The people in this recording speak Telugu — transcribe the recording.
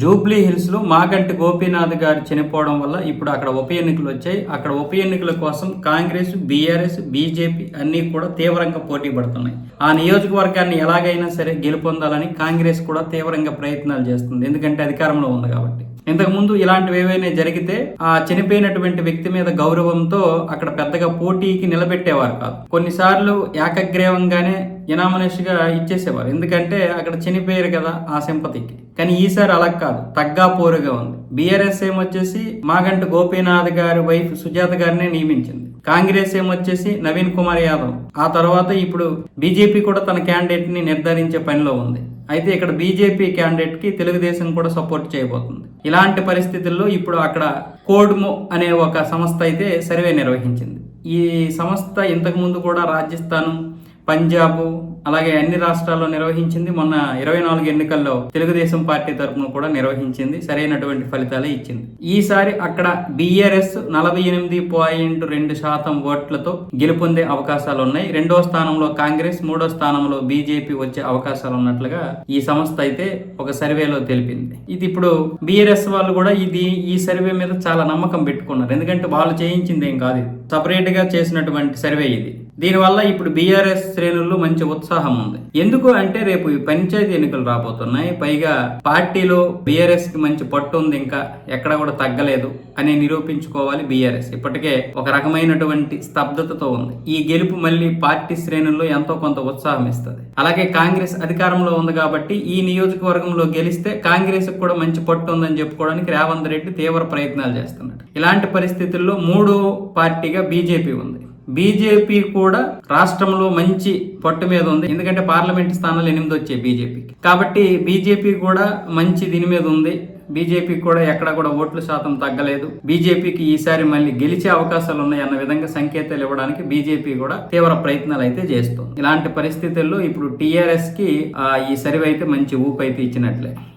జూబ్లీ హిల్స్లో మాగంటి గోపీనాథ్ గారు చనిపోవడం వల్ల ఇప్పుడు అక్కడ ఉప ఎన్నికలు వచ్చాయి. అక్కడ ఉప ఎన్నికల కోసం కాంగ్రెస్ బీఆర్ఎస్ బీజేపీ అన్ని కూడా తీవ్రంగా పోటీ పడుతున్నాయి. ఆ నియోజకవర్గాన్ని ఎలాగైనా సరే గెలుపొందాలని కాంగ్రెస్ కూడా తీవ్రంగా ప్రయత్నాలు చేస్తుంది. ఎందుకంటే అధికారంలో ఉంది కాబట్టి. ఇంతకుముందు ఇలాంటివి ఏవైనా జరిగితే ఆ చనిపోయినటువంటి వ్యక్తి మీద గౌరవంతో అక్కడ పెద్దగా పోటీకి నిలబెట్టేవారు కాదు. కొన్నిసార్లు ఏకగ్రీవంగానే ఇనామినేషన్ ఇచ్చేసేవారు. ఎందుకంటే అక్కడ చనిపోయారు కదా ఆ సింపతికి. కానీ ఈసారి అలా కాదు. తగ్గా పోరుగా ఉంది. బీఆర్ఎస్ ఏమొచ్చేసి మాగంట గోపీనాథ్ గారి వైఫ్ సుజాత గారినే నియమించింది. కాంగ్రెస్ ఏమొచ్చేసి నవీన్ కుమార్ యాదవ్. ఆ తర్వాత ఇప్పుడు బీజేపీ కూడా తన క్యాండిడేట్ని నిర్ధారించే పనిలో ఉంది. అయితే ఇక్కడ బీజేపీ క్యాండిడేట్కి తెలుగుదేశం కూడా సపోర్ట్ చేయబోతుంది. ఇలాంటి పరిస్థితుల్లో ఇప్పుడు అక్కడ కోడ్మో అనే ఒక సంస్థ అయితే సర్వే నిర్వహించింది. ఈ సంస్థ ఇంతకుముందు కూడా రాజస్థాన్ పంజాబ్ అలాగే అన్ని రాష్ట్రాల్లో నిర్వహించింది మొన్న ఇరవై నాలుగు ఎన్నికల్లో తెలుగుదేశం పార్టీ తరఫున కూడా నిర్వహించింది సరైనటువంటి ఫలితాలే ఇచ్చింది. ఈసారి అక్కడ బీఆర్ఎస్ నలభై ఎనిమిది పాయింట్ రెండు శాతం ఓట్లతో గెలుపొందే అవకాశాలు ఉన్నాయి రెండో స్థానంలో కాంగ్రెస్ మూడో స్థానంలో బీజేపీ వచ్చే అవకాశాలు ఉన్నట్లుగా ఈ సంస్థ అయితే ఒక సర్వేలో తెలిపింది. ఇది ఇప్పుడు బీఆర్ఎస్ వాళ్ళు కూడా ఇది ఈ సర్వే మీద చాలా నమ్మకం పెట్టుకున్నారు. ఎందుకంటే వాళ్ళు చేయించింది ఏం కాదు సపరేట్గా చేసినటువంటి సర్వే ఇది. దీనివల్ల ఇప్పుడు బీఆర్ఎస్ శ్రేణుల్లో మంచి ఉత్సాహం ఉంది. ఎందుకు అంటే రేపు పంచాయతీ ఎన్నికలు రాబోతున్నాయి. పైగా పార్టీలో బీఆర్ఎస్కి మంచి పట్టు ఉంది ఇంకా ఎక్కడ కూడా తగ్గలేదు అని నిరూపించుకోవాలి బీఆర్ఎస్. ఇప్పటికే ఒక రకమైనటువంటి స్తబ్దతతో ఉంది. ఈ గెలుపు మళ్ళీ పార్టీ శ్రేణుల్లో ఎంతో కొంత ఉత్సాహం ఇస్తుంది. అలాగే కాంగ్రెస్ అధికారంలో ఉంది కాబట్టి ఈ నియోజకవర్గంలో గెలిస్తే కాంగ్రెస్ కూడా మంచి పట్టు ఉందని చెప్పుకోవడానికి రేవంత్ రెడ్డి తీవ్ర ప్రయత్నాలు చేస్తున్నాడు. ఇలాంటి పరిస్థితుల్లో మూడో పార్టీగా బీజేపీ ఉంది. బీజేపీ కూడా రాష్ట్రంలో మంచి పట్టు మీద ఉంది. ఎందుకంటే పార్లమెంట్ స్థానాలు ఎనిమిది వచ్చాయి బీజేపీకి. కాబట్టి బీజేపీ కూడా మంచి దీని మీద ఉంది. బీజేపీకి కూడా ఎక్కడ కూడా ఓట్ల శాతం తగ్గలేదు. బీజేపీకి ఈసారి మళ్ళీ గెలిచే అవకాశాలు ఉన్నాయి అన్న విధంగా సంకేతాలు ఇవ్వడానికి బీజేపీ కూడా తీవ్ర ప్రయత్నాలు అయితే చేస్తుంది. ఇలాంటి పరిస్థితుల్లో ఇప్పుడు టీఆర్ఎస్కి ఈ సర్వే అయితే మంచి ఊపు అయితే ఇచ్చినట్లే.